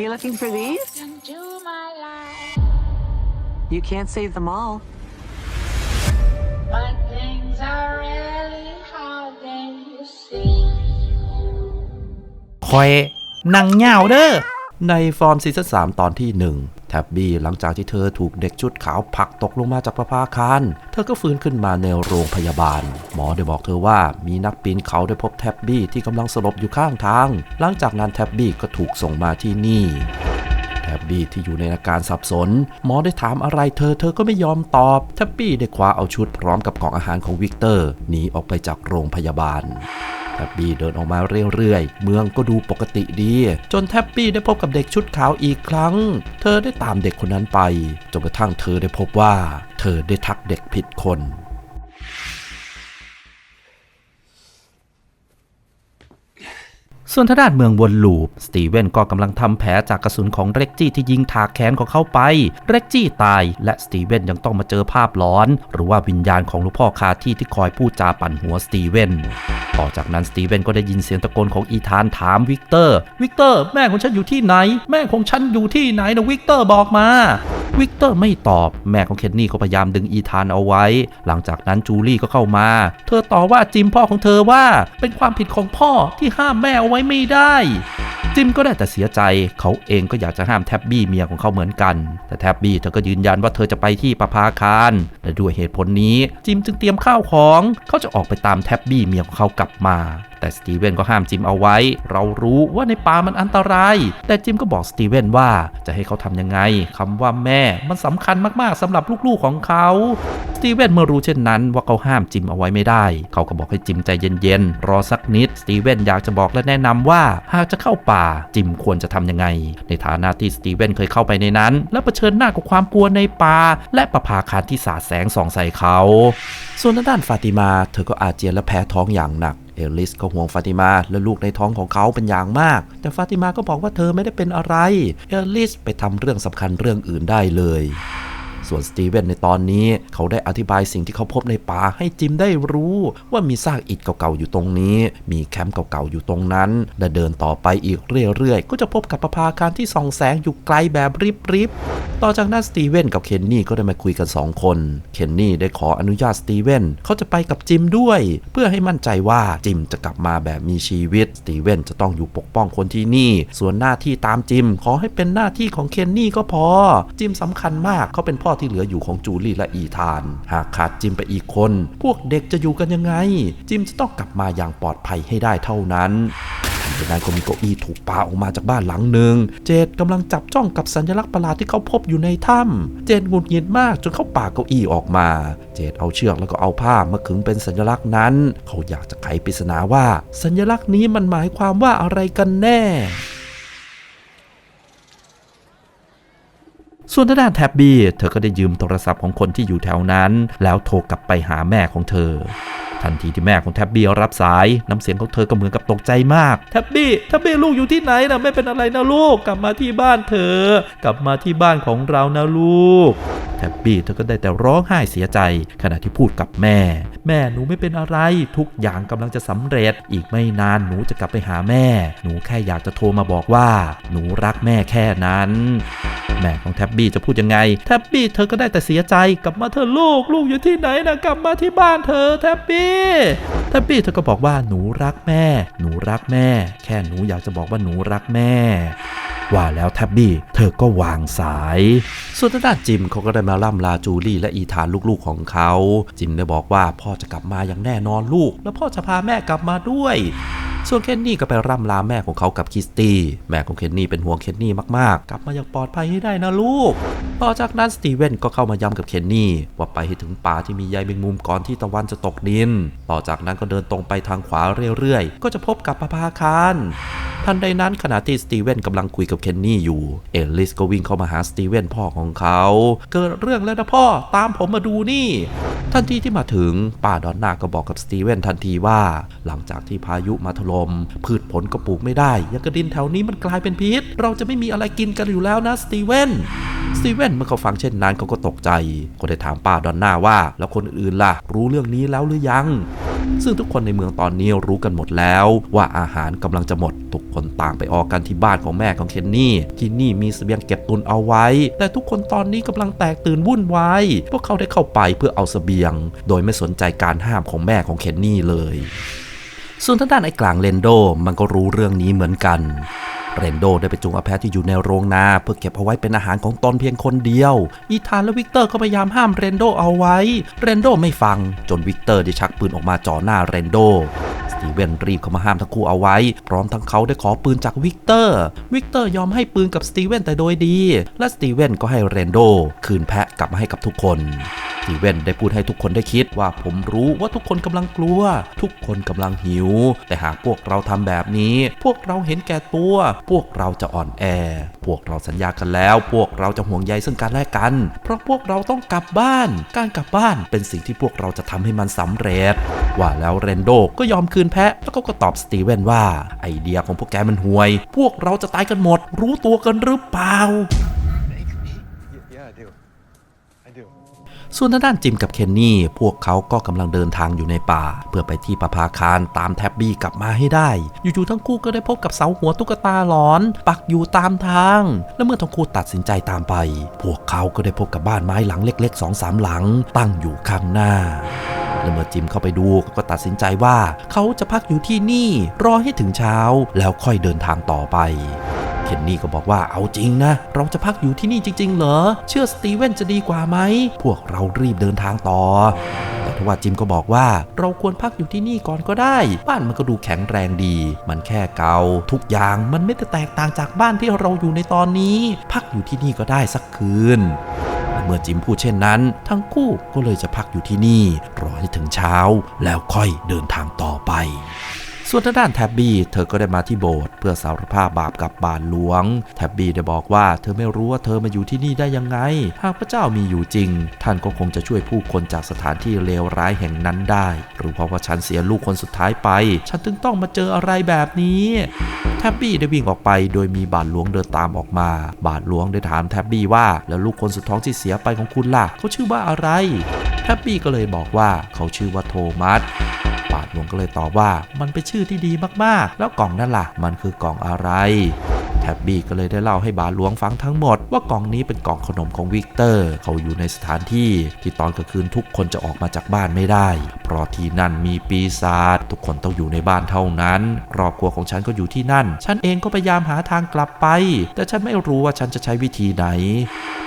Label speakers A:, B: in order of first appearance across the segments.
A: You looking for these?
B: into my life.
A: You can't save them all.
B: But things are really hard than you see.
C: คอยนางเหงาเด้อในฟอร์มซีซั่น3ตอนที่ 1 แท็บบี้หลังจากที่เธอถูกเด็กชุดขาวผลักตกลงมาจากประภาคารเธอก็ฟื้นขึ้นมาในโรงพยาบาล หมอได้บอกเธอว่ามีนักปีนเขาได้พบแท็บบี้ที่กำลังสลบอยู่ข้างทาง หลังจากนั้นแท็บบี้ก็ถูกส่งมาที่นี่แท็บบี้ที่อยู่ในอาการสับสน หมอได้ถามอะไรเธอเธอก็ไม่ยอมตอบแท็บบี้ได้คว้าเอาชุดพร้อมกับกล่องอาหารของวิกเตอร์หนีออกไปจากโรงพยาบาล แท็บบี้เดินออกมาเรื่อยๆ เมืองก็ดูปกติดี จนแท็บบี้ได้พบกับเด็กชุดขาวอีกครั้ง เธอได้ตามเด็กคนนั้นไป จนกระทั่งเธอได้พบว่า เธอได้ทักเด็กผิดคน ส่วนทางด้านเมืองวนลูป สตีเวนก็กำลังทำแผลจากกระสุนของเร็กจี้ที่ยิงถากแขนของเขาไป เร็กจี้ตาย และสตีเวนยังต้องมาเจอภาพหลอน หรือว่าวิญญาณของหลูกพ่อคาที่ที่คอยพูดจาปั่นหัวสตีเวนต่อจากนั้นสตีเวนก็ได้ยินเสียงตะโกนของอีธานถามวิกเตอร์ วิกเตอร์ แม่ของฉันอยู่ที่ไหน แม่ของฉันอยู่ที่ไหนนะวิกเตอร์บอกมา วิกเตอร์ไม่ตอบ แม่ของเคนนี่ก็พยายามดึงอีธานเอาไว้ หลังจากนั้นจูลี่ก็เข้ามา เธอต่อว่าจิมพ่อของเธอว่าเป็นความผิดของพ่อที่ห้ามแม่เอาไว้ไม่ได้ จิมก็ได้แต่เสียใจ เขาเองก็อยากจะห้ามแท็บบี้เมียของเขาเหมือนกัน แต่แท็บบี้เธอก็ยืนยันว่าเธอจะไปที่ประภาคาร และด้วยเหตุผลนี้ จิมจึงเตรียมข้าวของ เขาจะออกไปตามแท็บบี้เมียของเขากลับมา แต่สตีเวนก็ห้ามจิมเอาไว้ เรารู้ว่าในป่ามันอันตราย แต่จิมก็บอกสตีเวนว่าจะให้เขาทำยังไงคำว่าแม่มันสำคัญมากๆสำหรับลูกๆของเขาสตีเวนเมื่อรู้เช่นนั้นว่าเขาห้ามจิมเอาไว้ไม่ได้ เขาก็บอกให้จิมใจเย็นๆ รอสักนิดสตีเวนอยากจะบอกและแนะนำว่าหากจะเข้าป่าจิมควรจะทำยังไง ในฐานะที่สตีเวนเคยเข้าไปในนั้น และเผชิญหน้ากับความกลัวในป่าและประภาคารที่สาดแสงส่องใส่เขา ส่วนด้านฟาติมา เธอก็อาเจียนและแพ้ท้องอย่างหนักเอลิสก็ห่วงฟาติมาและลูกในท้องของเขาเป็นอย่างมาก แต่ฟาติมาก็บอกว่าเธอไม่ได้เป็นอะไร เอลิสไปทำเรื่องสำคัญเรื่องอื่นได้เลย ส่วนสตีเวนในตอนนี้ เขาได้อธิบายสิ่งที่เขาพบในป่าให้จิมได้รู้ว่ามีซากอิฐเก่าๆอยู่ตรงนี้ มีแคมป์เก่าๆอยู่ตรงนั้น และเดินต่อไปอีกเรื่อยๆ ก็จะพบกับประภาคารที่ส่องแสงอยู่ไกลแบบริบๆ ต่อจากนั้นสตีเวนกับเคนนี่ก็ได้มาคุยกัน 2 คน เคนนี่ได้ขออนุญาตสตีเวนเขาจะไปกับจิมด้วย เพื่อให้มั่นใจว่าจิมจะกลับมาแบบมีชีวิตสตีเวนจะต้องอยู่ปกป้องคนที่นี่ ส่วนหน้าที่ตามจิมขอให้เป็นหน้าที่ของเคนนี่ก็พอ จิมสำคัญมากเขาเป็นพ่อที่เหลืออยู่ของจูลี่และอีธาน หากขาดจิมไปอีกคน พวกเด็กจะอยู่กันยังไง จิมจะต้องกลับมาอย่างปลอดภัยให้ได้เท่านั้นจากนั้นก็มีเก้าอี้ถูกปาออกมาจากบ้านหลังหนึ่ง เจดกำลังจับจ้องกับสัญลักษณ์ประหลาดที่เขาพบอยู่ในถ้ำเจดหงุดหงิดมากจนเขาปาเก้าอี้ออกมา เจดเอาเชือกแล้วก็เอาผ้ามาขึงเป็นสัญลักษณ์นั้น เขาอยากจะไขปริศนาว่า สัญลักษณ์นี้มันหมายความว่าอะไรกันแน่ ส่วนทางด้านแท็บบี้เธอก็ได้ยืมโทรศัพท์ของคนที่อยู่แถวนั้น แล้วโทรกลับไปหาแม่ของเธอ ทันทีที่แม่ของแท็บบี้รับสายน้ำเสียงของเธอก็เหมือนกับตกใจมากแท็บบี้แท็บบี้ลูกอยู่ที่ไหนนะไม่เป็นอะไรนะลูกกลับมาที่บ้านเธอกลับมาที่บ้านของเรานะลูกแท็บบี้เธอก็ได้แต่ร้องไห้เสียใจ ขณะที่พูดกับแม่ แม่หนูไม่เป็นอะไร ทุกอย่างกำลังจะสำเร็จ อีกไม่นานหนูจะกลับไปหาแม่ หนูแค่อยากจะโทรมาบอกว่า หนูรักแม่แค่นั้น แม่ของแท็บบี้จะพูดยังไง แท็บบี้เธอก็ได้แต่เสียใจกลับมาเธอะลูกลูกอยู่ที่ไหนนะกลับมาที่บ้านเธอแท็บบี้แท็บบี้เธอก็บอกว่าหนูรักแม่ หนูรักแม่ แค่หนูอยากจะบอกว่าหนูรักแม่ ว่าแล้วแทบบี้เธอก็วางสาย ส่วนทางด้านจิมเขาก็ได้มาล่ำลาจูลี่และอีธานลูกๆของเขา จิมได้บอกว่าพ่อจะกลับมาอย่างแน่นอนลูก และพ่อจะพาแม่กลับมาด้วย ส่วนเคนนี่ก็ไปร่ำลาแม่ของเขากับคิสตี้แม่ของเคนนี่เป็นห่วงเคนนี่มากๆ กลับมาอย่างปลอดภัยให้ได้นะลูก ต่อจากนั้นสตีเวนก็เข้ามาย้ำกับเคนนี่ว่าไปให้ถึงป่าที่มีใยแมงมุมก่อนที่ตะวันจะตกดิน ต่อจากนั้นก็เดินตรงไปทางขวาเรื่อยๆ ก็จะพบกับประพาคาร ทันใดนั้นขณะที่สตีเวนกำลังคุยกับเคนนี่อยู่ เอลลิสก็วิ่งเข้ามาหาสตีเวนพ่อของเขา เกิดเรื่องแล้วนะพ่อตามผมมาดูนี่ ทันทีที่มาถึงป้าดอนนาก็บอกกับสตีเวนทันทีว่า หลังจากที่พายุมาถลม่มพืชผลก็ปลูกไม่ได้ยางกระดินแถวนี้มันกลายเป็นพิษ เราจะไม่มีอะไรกินกันอยู่แล้วนะสตีเวนสตีเวนเมื่อเขาฟังเช่นนั้นเขาก็ตกใจ ก็ได้ถามป้าดอนนาว่า แล้วคนอื่นล่ะ รู้เรื่องนี้แล้วหรือยัง ซึ่งทุกคนในเมืองตอนนี้รู้กันหมดแล้วว่าอาหารกำลังจะหมด ทุกคนต่างไปออกกันที่บ้านของแม่ของเคนนี่ ที่นี่มีเสบียงเก็บตุนเอาไว้ แต่ทุกคนตอนนี้กำลังแตกตื่นวุ่นวาย พวกเขาได้เข้าไปเพื่อเอาเสบียง โดยไม่สนใจการห้ามของแม่ของเคนนี่เลย ส่วนทางด้านไอ้กลางเรนโดมันก็รู้เรื่องนี้เหมือนกัน เรนโดได้ไปจูงอาแพะที่อยู่ในโรงนาเพื่อเก็บเอาไว้เป็นอาหารของตนเพียงคนเดียว อีธานและวิกเตอร์ก็พยายามห้ามเรนโดเอาไว้ เรนโดไม่ฟัง จนวิกเตอร์ได้ชักปืนออกมาจ่อหน้าเรนโด ตีเวนรีบเข้ามาห้ามทั้งคู่เอาไว้ พร้อมทั้งเขาได้ขอปืนจากวิกเตอร์ วิกเตอร์ยอมให้ปืนกับสตีเวนแต่โดยดี และสตีเวนก็ให้เรนโด คืนแพะกลับมาให้กับทุกคนสตีเวนได้พูดให้ทุกคนได้คิดว่าผมรู้ว่าทุกคนกำลังกลัว ทุกคนกำลังหิว แต่หากพวกเราทำแบบนี้ พวกเราเห็นแก่ตัว พวกเราจะอ่อนแอ พวกเราสัญญากันแล้ว พวกเราจะห่วงใยซึ่งกันและกัน เพราะพวกเราต้องกลับบ้าน การกลับบ้านเป็นสิ่งที่พวกเราจะทำให้มันสำเร็จ ว่าแล้วเรนโดก็ยอมคืนแพะ แล้วก็ก็ตอบสตีเวนว่า ไอเดียของพวกแกมันห่วย พวกเราจะตายกันหมด รู้ตัวกันหรือเปล่าส่วนทางด้านจิมกับเคนนี่ พวกเขาก็กำลังเดินทางอยู่ในป่า เพื่อไปที่ประภาคารตามแท็บบี้กลับมาให้ได้ อยู่ๆทั้งคู่ก็ได้พบกับเสาหัวตุ๊กตาหลอน ปักอยู่ตามทาง และเมื่อทั้งคู่ตัดสินใจตามไป พวกเขาก็ได้พบกับบ้านไม้หลังเล็กๆสองสามหลัง ตั้งอยู่ข้างหน้า และเมื่อจิมเข้าไปดูก็ตัดสินใจว่าเขาจะพักอยู่ที่นี่ รอให้ถึงเช้าแล้วค่อยเดินทางต่อไปเคนนี่ก็บอกว่าเอาจริงนะ เราจะพักอยู่ที่นี่จริง ๆ เหรอ เชื่อสตีเวนจะดีกว่าไหม พวกเรารีบเดินทางต่อ แต่ทว่าจิมก็บอกว่าเราควรพักอยู่ที่นี่ก่อนก็ได้ บ้านมันก็ดูแข็งแรงดี มันแค่เกาทุกอย่างมันไม่ได้แตกต่างจากบ้านที่เราอยู่ในตอนนี้ พักอยู่ที่นี่ก็ได้สักคืน มื่อจิมพูดเช่นนั้น ทั้งคู่ก็เลยจะพักอยู่ที่นี่ รอให้ถึงเช้า แล้วค่อยเดินทางต่อไป ส่วนทางด้านแท็บบี้เธอก็ได้มาที่โบสถ์เพื่อสารภาพบาปกับบาทหลวง แท็บบี้ได้บอกว่าเธอไม่รู้ว่าเธอมาอยู่ที่นี่ได้ยังไง หากพระเจ้ามีอยู่จริง ท่านก็คงจะช่วยผู้คนจากสถานที่เลวร้ายแห่งนั้นได้ หรือเพราะว่าฉันเสียลูกคนสุดท้ายไป ฉันถึงต้องมาเจออะไรแบบนี้แท็บบี้ได้วิ่งออกไปโดยมีบาทหลวงเดินตามออกมา บาทหลวงได้ถามแท็บบี้ว่า แล้วลูกคนสุดท้องที่เสียไปของคุณล่ะเขาชื่อว่าอะไร แท็บบี้ก็เลยบอกว่าเขาชื่อว่าโทมัสบาทหลวงก็เลยตอบว่ามันเป็นชื่อที่ดีมากๆ แล้วกล่องนั่นล่ะ มันคือกล่องอะไรแท็บบี้ก็เลยได้เล่าให้บาหลวงฟังทั้งหมด ว่ากล่องนี้เป็นกล่องขนมของวิกเตอร์ เขาอยู่ในสถานที่ที่ตอนกลางคืนทุกคนจะออกมาจากบ้านไม่ได้ เพราะที่นั่นมีปีศาจทุกคนต้องอยู่ในบ้านเท่านั้นครอบครัวของฉันก็อยู่ที่นั่น ฉันเองก็พยายามหาทางกลับไป แต่ฉันไม่รู้ว่าฉันจะใช้วิธีไหน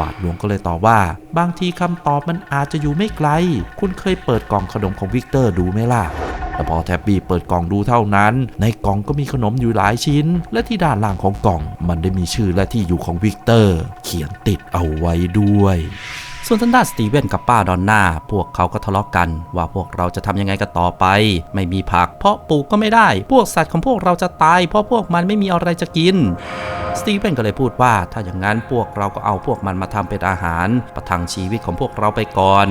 C: บาทหลวงก็เลยตอบว่า บางทีคำตอบมันอาจจะอยู่ไม่ไกล คุณเคยเปิดกล่องขนมของวิกเตอร์ดูไหมล่ะแต่พอแท็บบี้เปิดกล่องดูเท่านั้น ในกล่องก็มีขนมอยู่หลายชิ้น และที่ด้านล่างของกล่อง มันได้มีชื่อและที่อยู่ของวิกเตอร์ เขียนติดเอาไว้ด้วย ส่วนทางด้านสตีเวนกับป้าดอนน่าพวกเขาก็ทะเลาะกัน ว่าพวกเราจะทำยังไงกันต่อไป ไม่มีผัก เพราะปลูกก็ไม่ได้ พวกสัตว์ของพวกเราจะตาย เพราะพวกมันไม่มีอะไรจะกินสตีเวนก็เลยพูดว่าถ้าอย่างนั้นพวกเราก็เอาพวกมันมาทำเป็นอาหาร ประทังชีวิตของพวกเราไปก่อน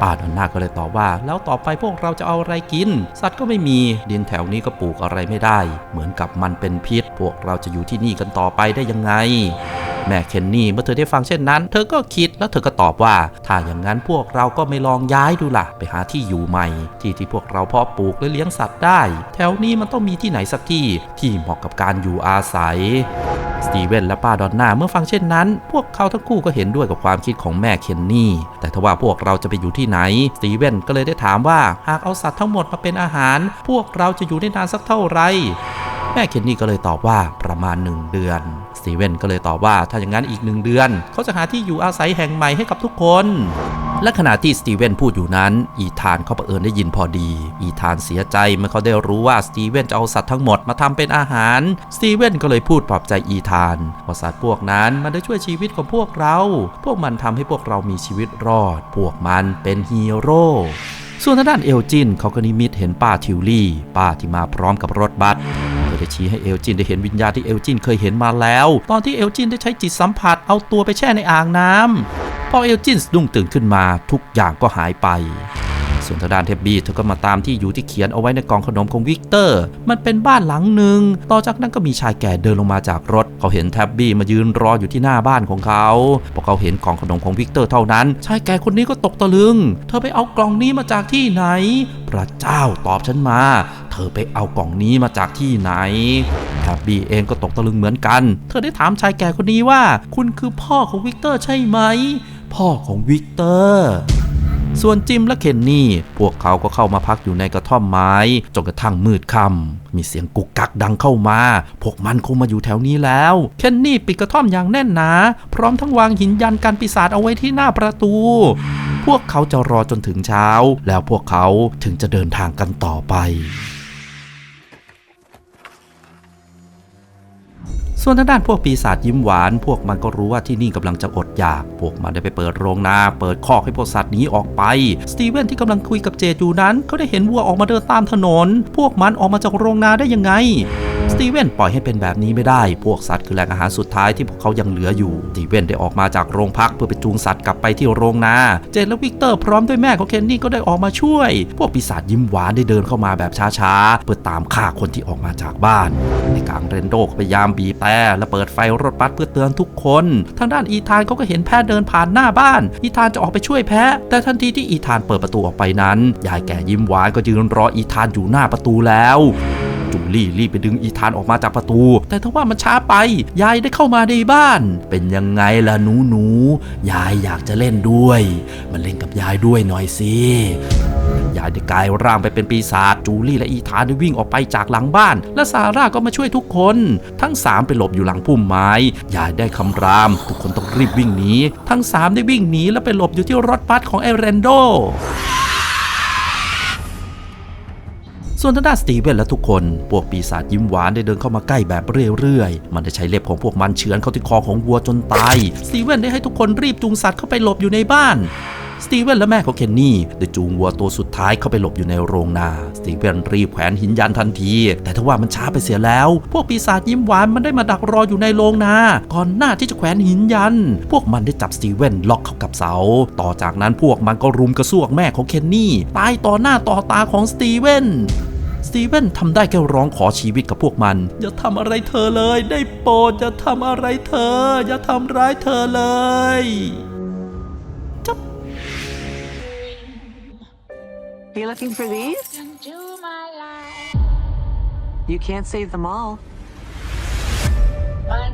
C: ป้าดอนน่าก็เลยตอบว่า แล้วต่อไปพวกเราจะเอาอะไรกิน สัตว์ก็ไม่มีดินแถวนี้ก็ปลูกอะไรไม่ได้ เหมือนกับมันเป็นพิษ พวกเราจะอยู่ที่นี่กันต่อไปได้ยังไงแม่เคนนี่เมื่อเธอได้ฟังเช่นนั้น เธอก็คิดแล้วเธอก็ตอบว่า ถ้าอย่างนั้นพวกเราก็ไม่ลองย้ายดูล่ะ ไปหาที่อยู่ใหม่ ที่ที่พวกเราเพาะปลูกและเลี้ยงสัตว์ได้ แถวนี้มันต้องมีที่ไหนสักที่ที่เหมาะกับการอยู่อาศัยสตีเวนและป้าดอนนาเมื่อฟังเช่นนั้น พวกเขาทั้งคู่ก็เห็นด้วยกับความคิดของแม่เคนนี่ แต่ถ้าว่าพวกเราจะไปอยู่ที่ไหนสตีเวนก็เลยได้ถามว่าหากเอาสัตว์ทั้งหมดมาเป็นอาหาร พวกเราจะอยู่ได้นานสักเท่าไหร่ แม่เคนนี่ก็เลยตอบว่าประมาณ 1 เดือนสตีเวนก็เลยตอบว่าถ้าอย่างนั้นอีกหนึ่งเดือน เขาจะหาที่อยู่อาศัยแห่งใหม่ให้กับทุกคน และขณะที่สตีเวนพูดอยู่นั้น อีธานเขาเอิญได้ยินพอดี อีธานเสียใจเมื่อเขาได้รู้ว่าสตีเวนจะเอาสัตว์ทั้งหมดมาทำเป็นอาหาร สตีเวนก็เลยพูดปลอบใจอีธานว่าสัตว์พวกนั้นมันได้ช่วยชีวิตของพวกเรา พวกมันทำให้พวกเรามีชีวิตรอด พวกมันเป็นฮีโร่ส่วนทางด้านเอลจินเขาก็นิมิตเห็นป้าทิวลี่ ป้าที่มาพร้อมกับรถบัส ได้ชี้ให้เอลจินได้เห็นวิญญาณที่เอลจินเคยเห็นมาแล้ว ตอนที่เอลจินได้ใช้จิตสัมผัสเอาตัวไปแช่ในอ่างน้ำพอเอลจินสะดุ้งตื่นขึ้นมาทุกอย่างก็หายไปส่วนทางด้านเทบบี้เธอก็มาตามที่อยู่ที่เขียนเอาไว้ในกล่องขนมของวิกเตอร์ มันเป็นบ้านหลังหนึ่ง ต่อจากนั้นก็มีชายแก่เดินลงมาจากรถ เขาเห็นแทบบี้มายืนรออยู่ที่หน้าบ้านของเขาพอเขาเห็นกล่องขนมของวิกเตอร์เท่านั้น ชายแก่คนนี้ก็ตกตะลึง เธอไปเอากล่องนี้มาจากที่ไหน พระเจ้าตอบฉันมา อไปเอากล่องนี้มาจากที่ไหนแทบบี้เองก็ตกตะลึงเหมือนกัน เธอได้ถามชายแก่คนนี้ว่า คุณคือพ่อของวิกเตอร์ใช่ไหม พ่อของวิกเตอร์ส่วนจิมและเคนนี่ พวกเขาก็เข้ามาพักอยู่ในกระท่อมไม้จนกระทั่งมืดค่ำมีเสียงกุกกักดังเข้ามา พวกมันคงมาอยู่แถวนี้แล้ว เคนนี่ปิดกระท่อมอย่างแน่นหนา พร้อมทั้งวางหินยันกันปีศาจเอาไว้ที่หน้าประตู พวกเขาจะรอจนถึงเช้า แล้วพวกเขาถึงจะเดินทางกันต่อไป ส่วนทางด้านพวกปีศาจยิ้มหวาน พวกมันก็รู้ว่าที่นี่กำลังจะอดอยาก พวกมันได้ไปเปิดโรงนา เปิดคอกให้พวกสัตว์หนีออกไป สตีเวนที่กำลังคุยกับเจดอยู่นั้นเขาได้เห็นวัวออกมาเดินตามถนน พวกมันออกมาจากโรงนาได้ยังไง ตีเวนปล่อยให้เป็นแบบนี้ไม่ได้ พวกสัตว์คือแหล่งอาหารสุดท้ายที่พวกเขายังเหลืออยู่ ตีเวนได้ออกมาจากโรงพักเพื่อไปจูงสัตว์กลับไปที่โรงนา เจดและวิกเตอร์พร้อมด้วยแม่ของเคนนี่ก็ได้ออกมาช่วย พวกปีศาจยิ้มหวานได้เดินเข้ามาแบบช้าๆ เพื่อตามฆ่าคนที่ออกมาจากบ้าน ในกลางเรนโดพยายามบีบแต่และเปิดไฟรถบัสเพื่อเตือนทุกคน ทางด้านอีธานเขาก็เห็นแพะเดินผ่านหน้าบ้าน อีธานจะออกไปช่วยแพะ แต่ทันทีที่อีธานเปิดประตูออกไปนั้น ยายแก่ยิ้มหวานก็ยืนรออีธานอยู่หน้าประตูแล้ว จูลี่รีบไปดึงอีธานออกมาจากประตู แต่ทว่ามันช้าไป ยายได้เข้ามาในบ้าน เป็นยังไงล่ะหนูหนูยายอยากจะเล่นด้วย มันเล่นกับยายด้วยหน่อยสิยายได้กลายร่างไปเป็นปีศาจจูลี่และอีธานได้วิ่งออกไปจากหลังบ้าน และซาร่าก็มาช่วยทุกคน ทั้งสามไปหลบอยู่หลังพุ่มไม้ยายได้คำราม ทุกคนต้องรีบวิ่งหนีทั้งสามได้วิ่งหนีและไปหลบอยู่ที่รถบัสของไอเรนโด ส่วนทางด้านสตีเวนและทุกคน พวกปีศาจยิ้มหวานได้เดินเข้ามาใกล้แบบเรื่อยๆ มันได้ใช้เล็บของพวกมันเฉือนเข้าที่คอของวัวจนตาย สตีเวนได้ให้ทุกคนรีบจูงสัตว์เข้าไปหลบอยู่ในบ้านสตีเวนและแม่ของเคนนี่ได้จูงวัวตัวสุดท้ายเข้าไปหลบอยู่ในโรงนา สตีเวนรีบแขวนหินยันทันที แต่ทว่ามันช้าไปเสียแล้ว พวกปีศาจยิ้มหวานมันได้มาดักรออยู่ในโรงนา ก่อนหน้าที่จะแขวนหินยัน พวกมันได้จับสตีเวนล็อกเข้ากับเสา ต่อจากนั้นพวกมันก็รุมกระซวกแม่ของเคนนี่ตายต่อหน้าต่อตาของสตีเวน สตีเวนทำได้แค่ร้องขอชีวิตกับพวกมัน อย่าทำอะไรเธอเลย ได้โปรดอย่าทำอะไรเธอ อย่าทำร้ายเธอเลย
A: You looking for these?
B: into my life.
A: You can't save them all.
B: But